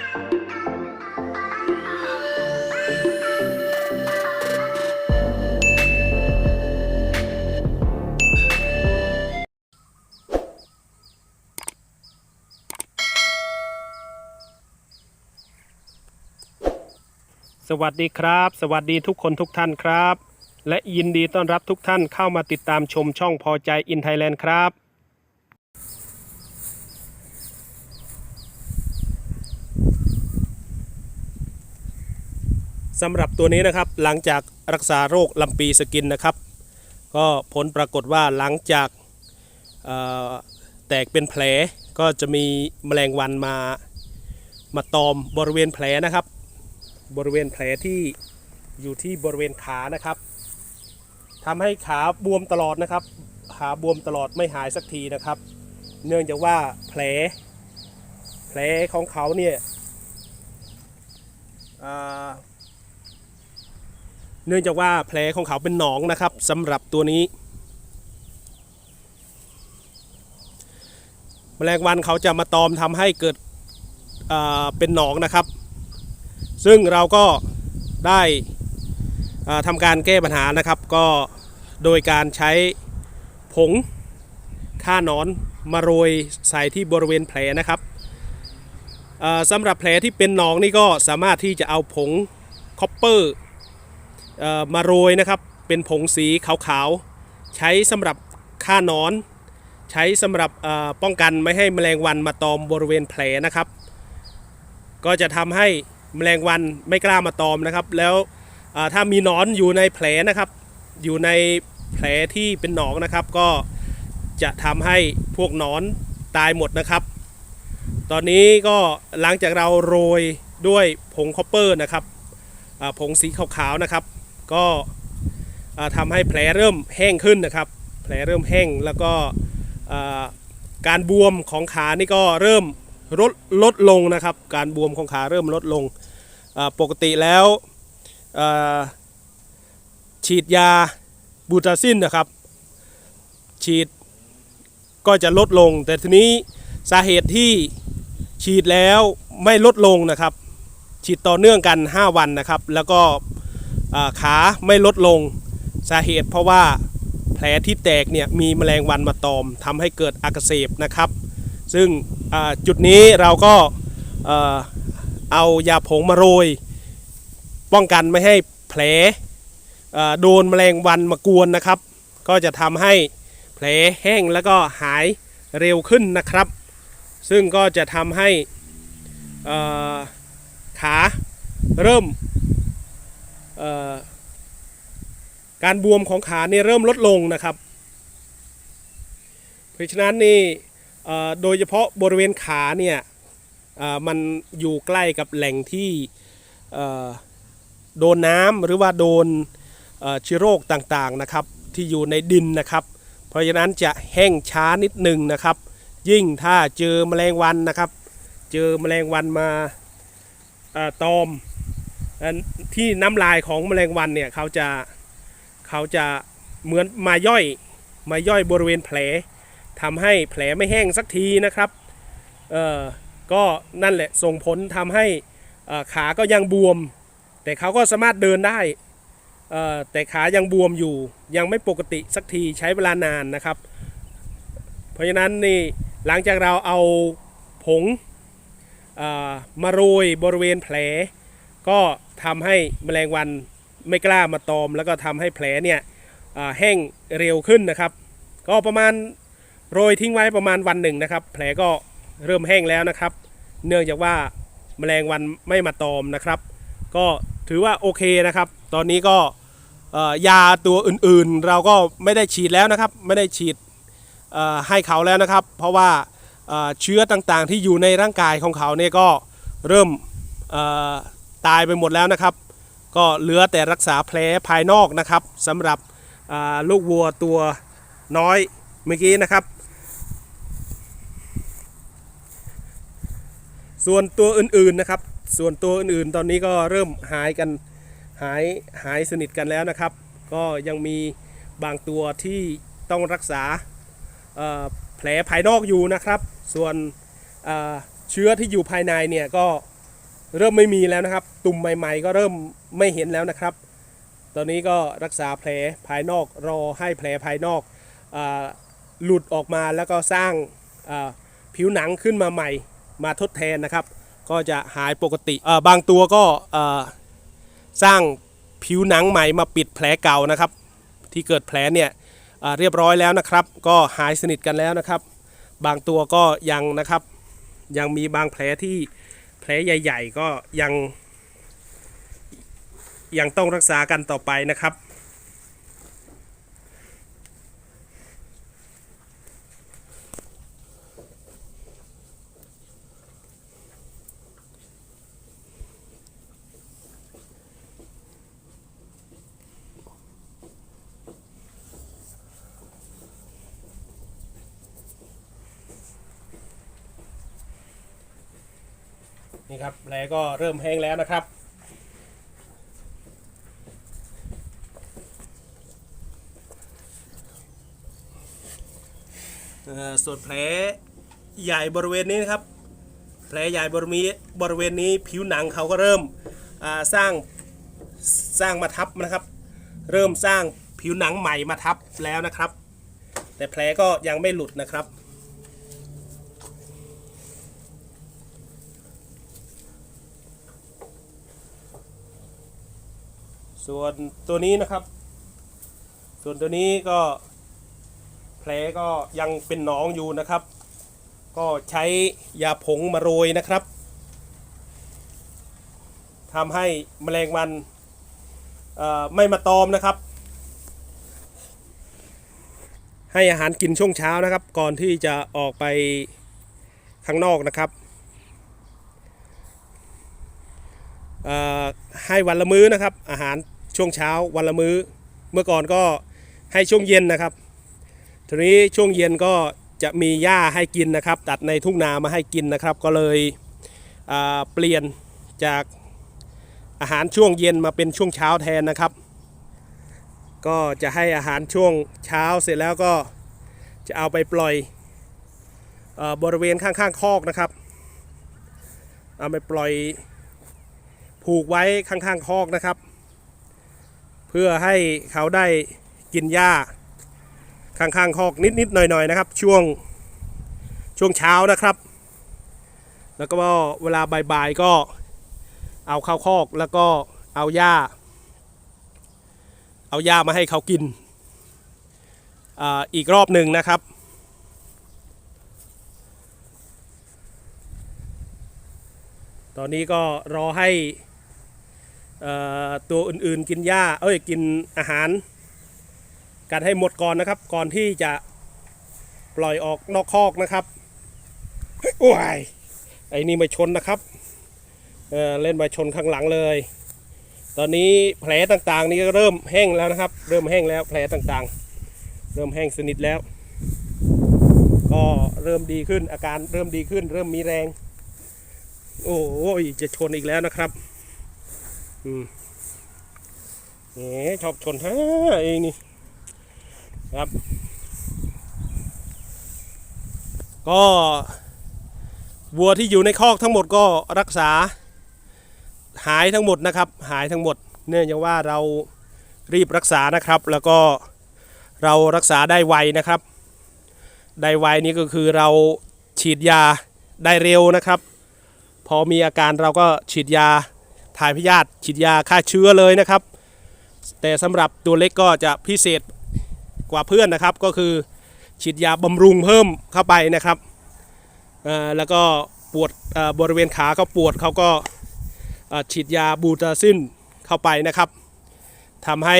สวัสดีครับ สวัสดีทุกคนทุกท่านครับ และยินดีต้อนรับทุกท่านเข้ามาติดตามชมช่องพอใจอินไทยแลนด์ครับ สำหรับตัวนี้นะครับหลังจากรักษาโรคลำปีสกินนะครับ ก็ผลปรากฏว่าหลังจากแตกเป็นแผลก็จะมีแมลงวันมามาตอมบริเวณแผลนะครับ บริเวณแผลที่อยู่ที่บริเวณขานะครับทำให้ขาบวมตลอดนะครับ ขาบวมตลอดไม่หายสักทีนะครับ เนื่องจากว่าแผล แผลของเขาเนี่ยอ่า เนื่องจากว่าแผลของเขาเป็นหนองนะครับสำหรับตัวนี้ แมลงวันเขาจะมาตอมทำให้เกิดเป็นหนองนะครับ ซึ่งเราก็ได้ทำการแก้ปัญหานะครับ ก็โดยการใช้ผงฆ่าหนอนมาโรยใส่ที่บริเวณแผลนะครับสำหรับแผลที่เป็นหนองนี่ก็สามารถที่จะเอาผงคอปเปอร์ มาโรยนะครับเป็นผงสีขาวๆ ใช้สำหรับฆ่านอน ใช้สำหรับป้องกันไม่ให้แมลงวันมาตอมบริเวณแผลนะครับ ก็จะทำให้แมลงวันไม่กล้ามาตอมนะครับ แล้วถ้ามีหนอนอยู่ในแผลนะครับ อยู่ในแผลที่เป็นหนองนะครับ ก็จะทำให้พวกหนอนตายหมดนะครับ ตอนนี้ก็หลังจากเราโรยด้วยผงคอปเปอร์นะครับผงสีขาวๆนะครับ ก็อ่าทำให้แผลเริ่มแห้งขึ้นนะครับ แผลเริ่มแห้งแล้วก็การบวมของขานี่ก็เริ่มลดลดลงนะครับ การบวมของขาเริ่มลดลงปกติแล้วฉีดยาบูตาซินนะครับ ฉีดก็จะลดลง แต่ทีนี้สาเหตุที่ฉีดแล้วไม่ลดลงนะครับ ฉีดต่อเนื่องกัน 5 วันนะครับ แล้วก็ ขาไม่ลดลงสาเหตุเพราะว่าแผลที่แตกเนี่ยมีแมลงวันมาตอมทำให้เกิดอักเสบนะครับ ซึ่งจุดนี้เราก็เอายาผงมาโรย ป้องกันไม่ให้แผลโดนแมลงวันมากวนนะครับ ก็จะทำให้แผลแห้งแล้วก็หายเร็วขึ้นนะครับ ซึ่งก็จะทำให้ขาเริ่ม การบวมของขาเนี่ยเริ่มลดลงนะครับ เพราะฉะนั้นนี่โดยเฉพาะบริเวณขาเนี่ยมันอยู่ใกล้กับแหล่งที่โดนน้ำหรือว่าโดนเชื้อโรคต่างๆนะครับ ที่อยู่ในดินนะครับ เพราะฉะนั้นจะแห้งช้านิดหนึ่งนะครับ ยิ่งถ้าเจอแมลงวันนะครับ เจอแมลงวันมาอตอม ที่น้ำลายของแมลงวันเนี่ยเขาจะเขาจะเหมือนมาย่อยมาย่อยบริเวณแผลทำให้แผลไม่แห้งสักทีนะครับเออก็นั่นแหละส่งผลทำให้อ่อขาก็ยังบวม แต่เขาก็สามารถเดินได้แต่ขายังบวมอยู่ยังไม่ปกติสักทีใช้เวลานานนะครับ เพราะฉะนั้นนี่หลังจากเราเอาผงมาโรยบริเวณแผลก็ ทำให้แมลงวันไม่กล้ามาตอม แล้วก็ทำให้แผลเนี่ยแห้งเร็วขึ้นนะครับ ก็ประมาณโรยทิ้งไว้ประมาณวันหนึ่งนะครับ แผลก็เริ่มแห้งแล้วนะครับ เนื่องจากว่าแมลงวันไม่มาตอมนะครับ ก็ถือว่าโอเคนะครับ ตอนนี้ก็ยาตัวอื่นๆ เราก็ไม่ได้ฉีดแล้วนะครับ ไม่ได้ฉีดให้เขาแล้วนะครับ เพราะว่าเชื้อต่างๆที่อยู่ในร่างกายของเขาเนี่ยก็เริ่ม ตายไปหมดแล้วนะครับ ก็เหลือแต่รักษาแผลภายนอกนะครับสำหรับลูกวัวตัวน้อยเมื่อกี้นะครับ ส่วนตัวอื่นๆนะครับ ส่วนตัวอื่นๆ ตอนนี้ก็เริ่มหายกันหายหายสนิทกันแล้วนะครับ ก็ยังมีบางตัวที่ต้องรักษาแผลภายนอกอยู่นะครับ ส่วนเชื้อที่อยู่ภายในเนี่ยก็ เริ่มไม่มีแล้วนะครับ ตุ่มใหม่ ๆ ก็เริ่มไม่เห็นแล้วนะครับ ตอนนี้ก็รักษาแผลภายนอกรอให้แผลภายนอกอหลุดออกมาแล้วก็สร้างผิวหนังขึ้นมาใหม่มาทดแทนนะครับ ก็จะหายปกติบางตัวก็สร้างผิวหนังใหม่มาปิดแผลเก่านะครับ ที่เกิดแผลเนี่ยเรียบร้อยแล้วนะครับ ก็หายสนิทกันแล้วนะครับ บางตัวก็ยังนะครับยังมีบางแผลที่ ลใหญ่ ๆ ก็ยัง ยังต้องรักษากันต่อไปนะครับ นี่ครับแผลก็เริ่มแห้งแล้วนะครับ ส่วนแผลใหญ่บริเวณนี้นะครับ แผลใหญ่บริเวณนี้บริเวณนี้ผิวหนังเขาก็เริ่มสร้างสร้างมาทับนะครับ เริ่มสร้างผิวหนังใหม่มาทับแล้วนะครับ แต่แผลก็ยังไม่หลุดนะครับ ส่วนตัวนี้นะครับ ส่วนตัวนี้ก็แผลก็ยังเป็นหนองอยู่นะครับ ก็ใช้ยาผงมาโรยนะครับทำให้แมลงวันไม่มาตอมนะครับ ให้อาหารกินช่วงเช้านะครับ ก่อนที่จะออกไปข้างนอกนะครับให้วันละมื้อนะครับ อาหาร ช่วงเช้าวันละมื้อ เมื่อก่อนก็ให้ช่วงเย็นนะครับ ทีนี้ช่วงเย็นก็จะมีหญ้าให้กินนะครับ ตัดในทุ่งนามาให้กินนะครับ ก็เลยเปลี่ยนจากอาหารช่วงเย็นมาเป็นช่วงเช้าแทนนะครับ ก็จะให้อาหารช่วงเช้าเสร็จแล้วก็จะเอาไปปล่อยอบริเวณข้างๆคอกนะครับ เอาไปปล่อยผูกไว้ข้างๆคอกนะครับ เพื่อให้เขาได้กินหญ้าข้างๆคอกนิดๆหน่อยๆนะครับ ช่วงช่วงเช้านะครับ แล้วก็เวลาบ่ายๆก็เอาเข้าคอกแล้วก็เอาหญ้า เอาหญ้ามาให้เขากินออีกรอบหนึ่งนะครับตอนนี้ก็รอให้ ตัวอื่นๆกินหญ้าเอ้ยกินอาหารกันให้หมดก่อนนะครับ ก่อนที่จะปล่อยออกนอกคอกนะครับโอ้ยไอ้นี่มาชนนะครับเเล่นมาชนข้างหลังเลย ตอนนี้แผลต่างๆ นี่ก็เริ่มแห้งแล้วนะครับ เริ่มแห้งแล้วแผลต่างๆ เริ่มแห้งสนิทแล้ว ก็เริ่มดีขึ้นอาการเริ่มดีขึ้น เริ่มมีแรง โอ้ยจะชนอีกแล้วนะครับ อืมเอ๋ชอบชนฮะเองนี่ครับ ก็วัวที่อยู่ในคอกทั้งหมดก็รักษา หายทั้งหมดนะครับ หายทั้งหมด เนื่องจากว่าเรารีบรักษานะครับ แล้วก็เรารักษาได้ไวนะครับ ได้ไวนี่ก็คือเราฉีดยาได้เร็วนะครับ พอมีอาการเราก็ฉีดยา ถ่ายพยาธิฉีดยาฆ่าเชื้อเลยนะครับ แต่สำหรับตัวเล็กก็จะพิเศษกว่าเพื่อนนะครับ ก็คือฉีดยาบำรุงเพิ่มเข้าไปนะครับแล้วก็ปวดบริเวณขาเขาปวดเขาก็ฉีดยาบูตาซินเข้าไปนะครับทำให้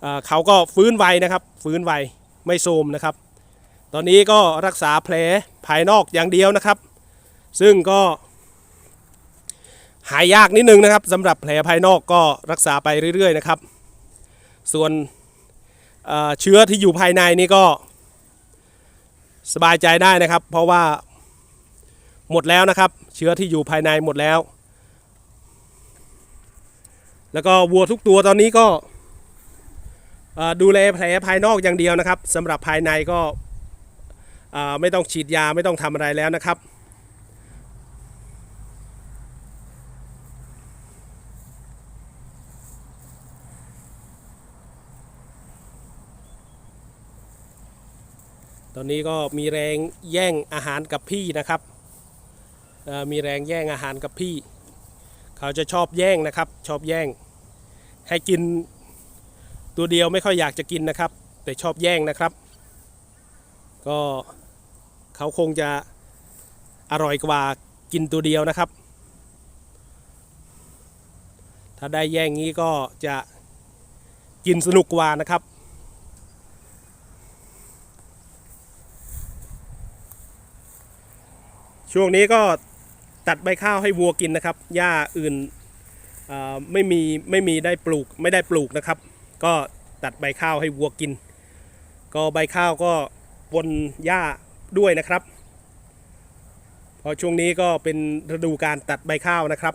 เอ่อเขาก็ฟื้นไวนะครับ ฟื้นไวไม่โทรมนะครับ ตอนนี้ก็รักษาแผลภายนอกอย่างเดียวนะครับ ซึ่งก็ หายยากนิดนึงนะครับสำหรับแผลภายนอกก็รักษาไปเรื่อยๆนะครับ ส่วนเเชื้อที่อยู่ภายในนี่ก็สบายใจได้นะครับ เพราะว่าหมดแล้วนะครับ เชื้อที่อยู่ภายในหมดแล้ว แล้วก็วัวทุกตัวตอนนี้ก็ดูแลแผลภายนอกอย่างเดียวนะครับสำหรับภายในก็ไม่ต้องฉีดยาไม่ต้องทำอะไรแล้วนะครับ ตอนนี้ก็มีแรงแย่งอาหารกับพี่นะครับมีแรงแย่งอาหารกับพี่ เขาจะชอบแย่งนะครับ ชอบแย่ง ให้กินตัวเดียวไม่ค่อยอยากจะกินนะครับ แต่ชอบแย่งนะครับ ก็เขาคงจะอร่อยกว่ากินตัวเดียวนะครับ ถ้าได้แย่งงี้ก็จะกินสนุกกว่านะครับ ช่วงนี้ก็ตัดใบข้าวให้วัวกินนะครับ หญ้าอื่นไม่มีไม่มีได้ปลูกไม่ได้ปลูกนะครับ ก็ตัดใบข้าวให้วัวกิน ก็ใบข้าวก็บนหญ้าด้วยนะครับเพอช่วงนี้ก็เป็นฤดูการตัดใบข้าวนะครับ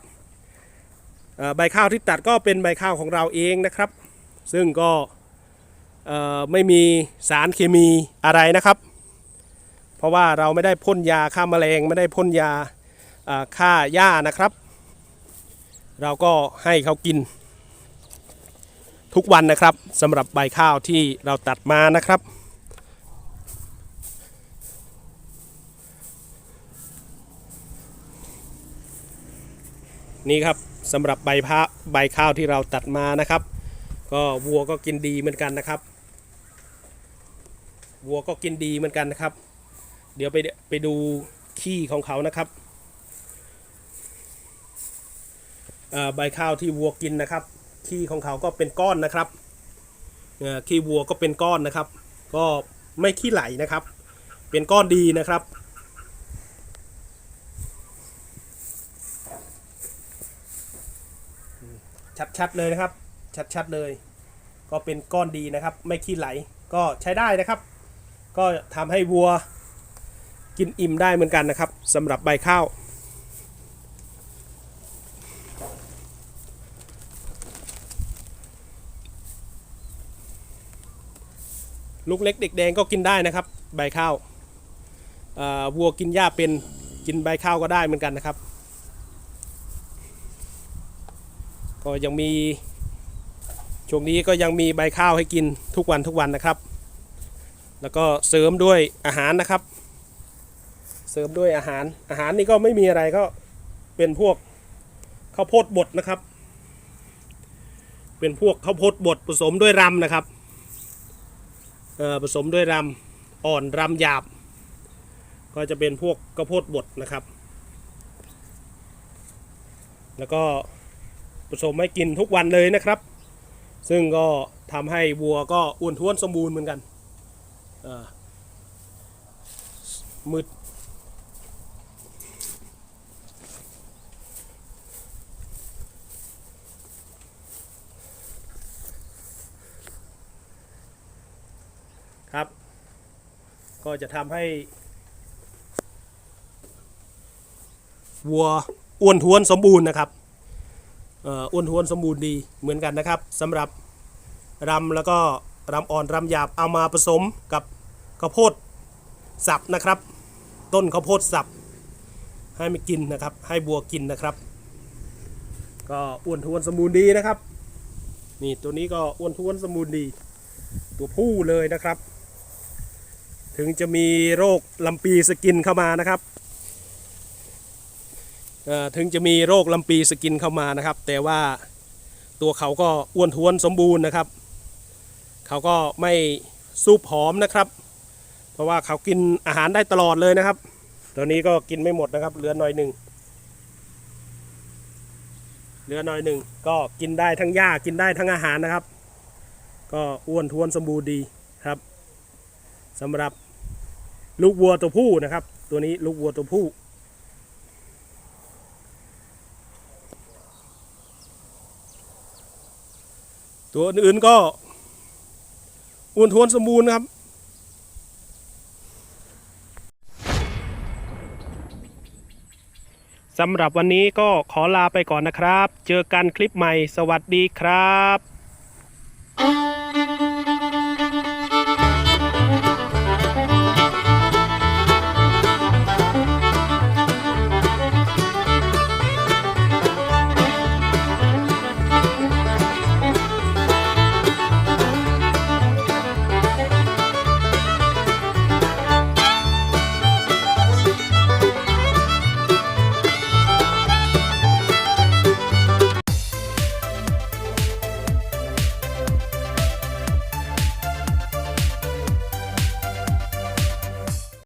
ใบข้าวที่ตัดก็เป็นใบข้าวของเราเองนะครับ ซึ่งก็ไม่มีสารเคมีอะไรนะครับ เพราะว่าเราไม่ได้พ่นยาฆ่าแมลงไม่ได้พ่นยาอ่าฆ่าหญ้านะครับ เราก็ให้เขากิน ทุกวันนะครับสำหรับใบข้าวที่เราตัดมานะครับนี่ครับสำหรับใบพะใบข้าวที่เราตัดมานะครับ ก็วัวก็กินดีเหมือนกันนะครับ วัวก็กินดีเหมือนกันนะครับ เดี๋ยวไปไปดูขี้ของเขานะครับใบข้าวที่วัวกินนะครับ ขี้ของเขาก็เป็นก้อนนะครับขี้วัวก็เป็นก้อนนะครับ ก็ไม่ขี้ไหลนะครับ เป็นก้อนดีนะครับชัดๆเลยนะครับ ชัดๆเลย ก็เป็นก้อนดีนะครับ ไม่ขี้ไหลก็ใช้ได้นะครับ ก็ทำให้วัว กินอิ่มได้เหมือนกันนะครับสำหรับใบข้าวลูกเล็กเด็กแดงก็กินได้นะครับ ใบข้าววัวกินหญ้าเป็นกินใบข้าวก็ได้เหมือนกันนะครับ ก็ยังมีช่วงนี้ก็ยังมีใบข้าวให้กินทุกวันทุกวันนะครับ แล้วก็เสริมด้วยอาหารนะครับ เสริมด้วยอาหารอาหารนี่ก็ไม่มีอะไรก็เป็นพวกข้าวโพดบดนะครับ เป็นพวกข้าวโพดบดผสมด้วยรำนะครับเอ่อผสมด้วยรำอ่อนรำหยาบ ก็จะเป็นพวกข้าวโพดบดนะครับ แล้วก็ผสมให้กินทุกวันเลยนะครับ ซึ่งก็ทำให้วัวก็อ้วนท้วนสมบูรณ์เหมือนกันเอ่อมืด ก็จะทำให้ วัวอ้วนท้วนสมบูรณ์นะครับอ่ออ้วนท้วนสมบูรณ์ดีเหมือนกันนะครับสำหรับรำแล้วก็รำอ่อนรำหยาบเอามาผสมกับข้าวโพดสับนะครับ ต้นข้าวโพดสับ ให้มันกินนะครับ ให้บัวกินนะครับ ก็อ้วนท้วนสมบูรณ์ดีนะครับ นี่ตัวนี้ก็อ้วนท้วนสมบูรณ์ดี ตัวผู้เลยนะครับ ถึงจะมีโรคลำปีสกินเข้ามานะครับอ่อถึงจะมีโรคลำปีสกินเข้ามานะครับ แต่ว่าตัวเขาก็อ้วนท้วนสมบูรณ์นะครับ เขาก็ไม่ซูบผอมนะครับ เพราะว่าเขากินอาหารได้ตลอดเลยนะครับตอนนี้ก็กินไม่หมดนะครับ เหลือหน่อยหนึ่งเหลือหน่อยหนึ่งก็กินได้ทั้งหญ้ากินได้ทั้งอาหารนะครับ ก็อ้วนท้วนสมบูรณ์ดีครับสำหรับ ลูกวัวตัวผู้นะครับ ตัวนี้ลูกวัวตัวผู้ ตัวอื่นๆก็อ้วนท้วนสมบูรณ์นะครับสำหรับวันนี้ก็ขอลาไปก่อนนะครับ เจอกันคลิปใหม่ สวัสดีครับ